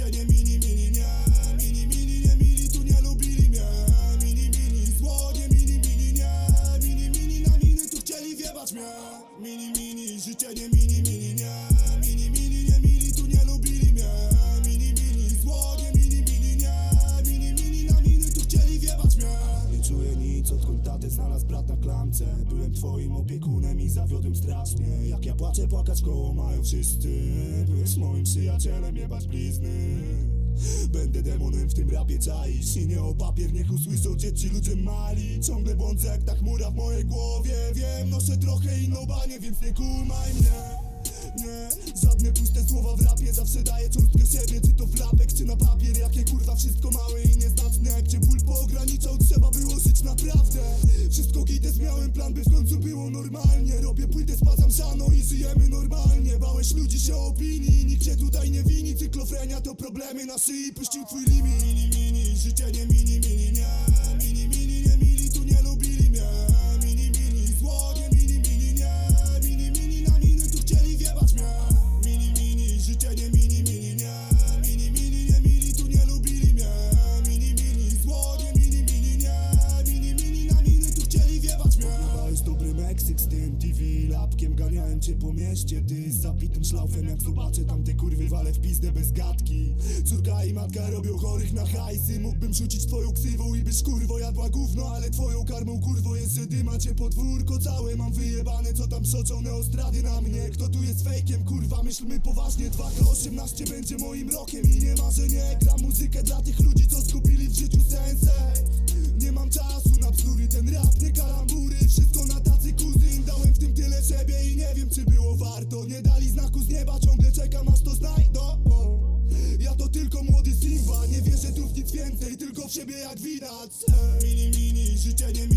tell them znalazł brat na klamce. Byłem twoim opiekunem i zawiodłem strasznie. Jak ja płaczę, płakać koło mają wszyscy. Byłeś moim przyjacielem, jebać blizny. Będę demonem w tym rapie czaisz? I nie o papier, niech usłyszą cię ci ludzie mali. Ciągle błądzę jak ta chmura w mojej głowie. Wiem, noszę trochę inną banię, więc nie kumaj mnie. Nie, żadne puste słowa w rapie. Zawsze daję cząstkę siebie, czy to w lapek, czy na papier. Jakie kurwa wszystko małe i nieznaczne. Cię ból poograniczał, trzeba było żyć naprawdę miałem plan, by w końcu było normalnie. Robię płytę, spadzam siano i żyjemy normalnie. Bałeś ludzi się opinii, nikt cię tutaj nie wini. Cyklofrenia to problemy na szyi, puścił twój limit. Mini, mini, życie nie mini, mini, nie Lapkiem ganiałem cię po mieście Ty z zapitym szlaufem jak zobaczę tamte kurwy Walę w pizdę bez gadki. Córka i matka robią chorych na hajsy Mógłbym rzucić twoją ksywą i byś kurwo jadła gówno Ale twoją karmą kurwo jest, że dyma cię podwórko całe Mam wyjebane co tam przoczą neostrady na mnie. Kto tu jest fejkiem kurwa myślmy poważnie 2K18 będzie moim rokiem i nie marzenie Gram muzykę dla tych ludzi co zgubili w życiu tylko młody Simba Nie wierzę tu w nic więcej, tylko w siebie jak widać. Mini, mini, życie nie